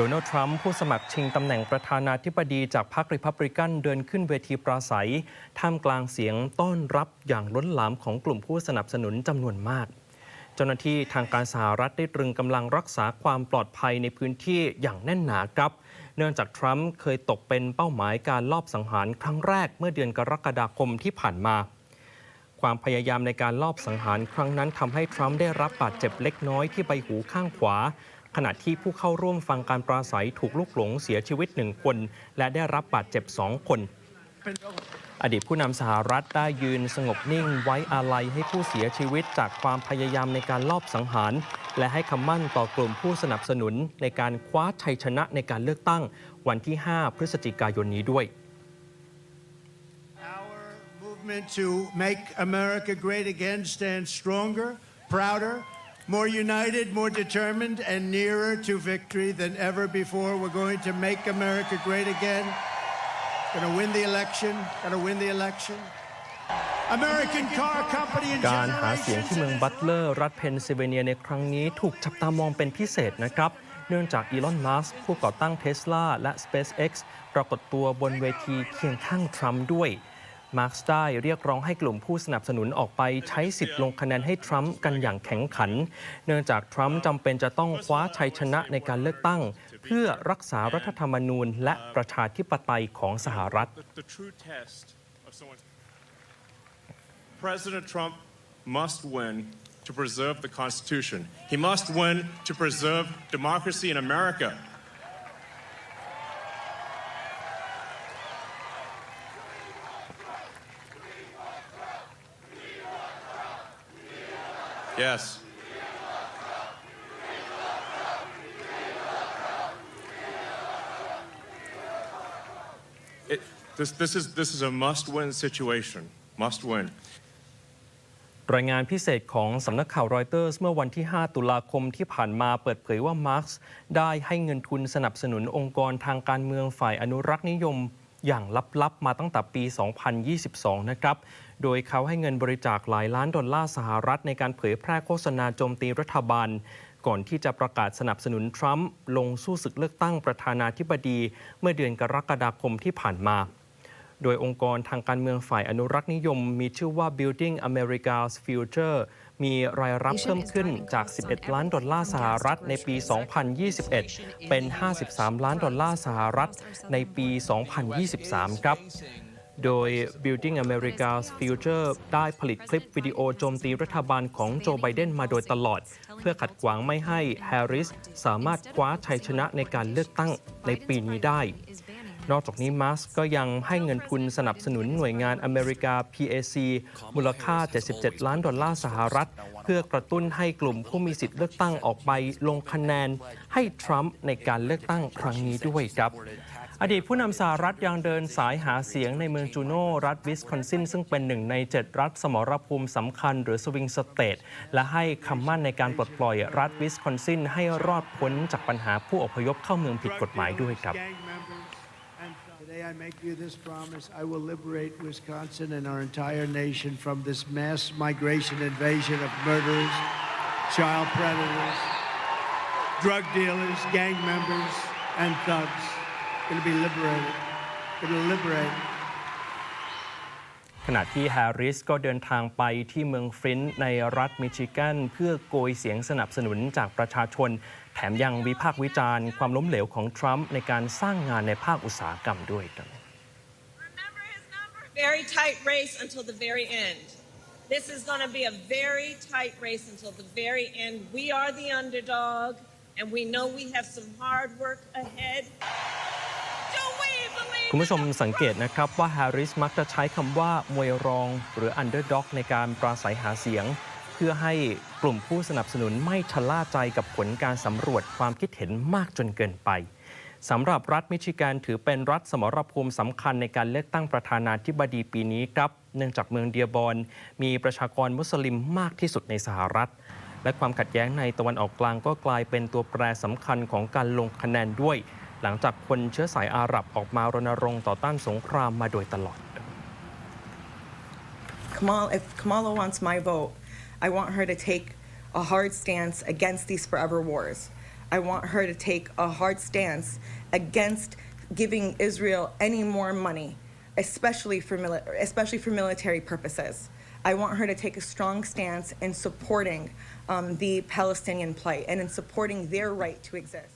โดนัลด์ทรัมป์ผู้สมัครชิงตำแหน่งประธานาธิบดีจากพรรคริพับริกันเดินขึ้นเวทีปราศัย ท่ามกลางเสียงต้อนรับอย่างล้นหลามของกลุ่มผู้สนับสนุนจำนวนมาก เจ้าหน้าที่ทางการสหรัฐได้ตรึงกำลังรักษาความปลอดภัยในพื้นที่อย่างแน่นหนาครับ เนื่องจากทรัมป์เคยตกเป็นเป้าหมายการลอบสังหารครั้งแรกเมื่อเดือนกรกฎาคมที่ผ่านมาความพยายามในการลอบสังหารครั้งนั้นทำให้ทรัมป์ได้รับบาดเจ็บเล็กน้อยที่ใบหูข้างขวา ขณะที่ผู้เข้าร่วมฟังการปราศัยถูกลุกหลงเสียชีวิตหนึ่งคน และได้รับบาดเจ็บสองคน อดีตผู้นำสหรัฐได้ยืนสงบนิ่งไว้อาลัยให้ผู้เสียชีวิตจากความพยายามในการลอบสังหาร และให้คำมั่นต่อกลุ่มผู้สนับสนุนในการคว้าชัยชนะในการเลือกตั้ง วันที่ 5 พฤศจิกายนนี้ด้วย Our movement to make America great again stands stronger, prouder, more united, more determined, and nearer to victory than ever before. We're going to make America great again. Going to win the election. Going to win the election. American Car Company and การหาเสียงที่เมืองบัตเลอร์รัฐเพนซิลเวเนียในครั้งนี้ถูกจับตามองเป็นพิเศษนะครับ เนื่องจากอีลอน มัสก์ผู้ก่อตั้งเทสลาและ SpaceX ปรากฏตัวบนเวทีเคียงข้างทรัมป์ด้วย มาร์กสได้เรียกร้องให้กลุ่มผู้สนับสนุนออกไปใช้สิทธิ์ลงคะแนนให้ทรัมป์กันอย่างแข็งขัน เนื่องจากทรัมป์จำเป็นจะต้องคว้าชัยชนะในการเลือกตั้ง เพื่อรักษารัฐธรรมนูญและประชาธิปไตยของสหรัฐ President Trump must win to preserve the Constitution. He must win to preserve democracy in America. Yes. It, this, this, is, this is a must win situation. Must win. รายงานพิเศษของสำนักข่าวรอยเตอร์สเมื่อวันที่ 5 ตุลาคมที่ผ่านมาเปิดเผยว่ามาร์กซ์ได้ให้เงินทุนสนับสนุนองค์กรทางการเมืองฝ่ายอนุรักษ์นิยม อย่างลับๆ มาตั้งแต่ปี 2022 นะครับ โดยเขาให้เงินบริจาคหลายล้านดอลลาร์สหรัฐในการเผยแพร่โฆษณาโจมตีรัฐบาล ก่อนที่จะประกาศสนับสนุนทรัมป์ลงสู้ศึกเลือกตั้งประธานาธิบดี เมื่อเดือนกรกฎาคมที่ผ่านมา โดยองค์กรทางการเมืองฝ่ายอนุรักษ์นิยม มีชื่อว่า Building America's Future มีรายรับเพิ่มขึ้นจาก 11 ล้านดอลลาร์สหรัฐในปี 2021 เป็น 53 ล้านดอลลาร์สหรัฐในปี 2023 ครับโดย Building America's Future ได้ผลิตคลิปวิดีโอโจมตีรัฐบาลของโจไบเดนมาโดยตลอด เพื่อขัดขวางไม่ให้แฮร์ริสสามารถคว้าชัยชนะในการเลือกตั้งในปีนี้ได้ นอกจากนี้มัสก์ก็ยังให้เงินทุนสนับสนุนหน่วยงานอเมริกา PAC มูลค่า 77 ล้านดอลลาร์สหรัฐ เพื่อกระตุ้นให้กลุ่มผู้มีสิทธิ์เลือกตั้งออกไปลงคะแนนให้ทรัมป์ในการเลือกตั้งครั้งนี้ด้วยครับอดีตผู้นำสหรัฐยังเดินสายหาเสียงในเมืองจูโน่รัฐวิสคอนซิน ซึ่งเป็นหนึ่งใน 7 รัฐสมรภูมิสำคัญหรือสวิงสเตทและให้คำมั่นในการปลดปล่อยรัฐวิสคอนซินให้รอดพ้นจากปัญหาผู้อพยพเข้าเมืองผิดกฎหมายด้วยครับ Gang members. And today I make you this promise I will liberate Wisconsin and our entire nation from this mass migration invasion of murderers, child predators, drug dealers, gang members, and thugs. Going to be liberated. Going to liberate. ขณะที่แฮร์ริสก็เดินทางไปที่เมืองฟรินในรัฐมิชิแกนเพื่อโกยเสียงสนับสนุนจากประชาชน แถมยังวิพากษ์วิจารณ์ความล้มเหลวของทรัมป์ในการสร้างงานในภาคอุตสาหกรรมด้วยครับ Remember his number. Very tight race until the very end. This is going to be a very tight race until the very end. We are the underdog, and we know we have some hard work ahead. Do we believe? คุณผู้ชมสังเกตนะครับว่าแฮร์ริสมักจะใช้คำว่ามวยรอง หรืออันเดอร์ด็อกในการปราศัยหาเสียงเพื่อให้กลุ่มผู้สนับสนุนไม่ชะล่าใจกับผลการสำรวจความคิดเห็นมากจนเกินไปสำหรับรัฐมิชิแกนถือเป็นรัฐสมรภูมิสำคัญในการเลือกตั้งประธานาธิบดีปีนี้ครับ เนื่องจากเมืองเดียบอนมีประชากรมุสลิมมากที่สุดในสหรัฐ และความขัดแย้งในตะวันออกกลางก็กลายเป็นตัวแปรสำคัญของการลงคะแนนด้วย หลังจากคนเชื้อสายอาหรับออกมารณรงค์ต่อต้านสงครามมาโดยตลอด Kamala, if Kamala wants my vote, I want her to take a hard stance against these forever wars. I want her to take a hard stance against giving Israel any more money, especially for, mili- especially for military purposes. I want her to take a strong stance in supporting um, the Palestinian plight and in supporting their right to exist.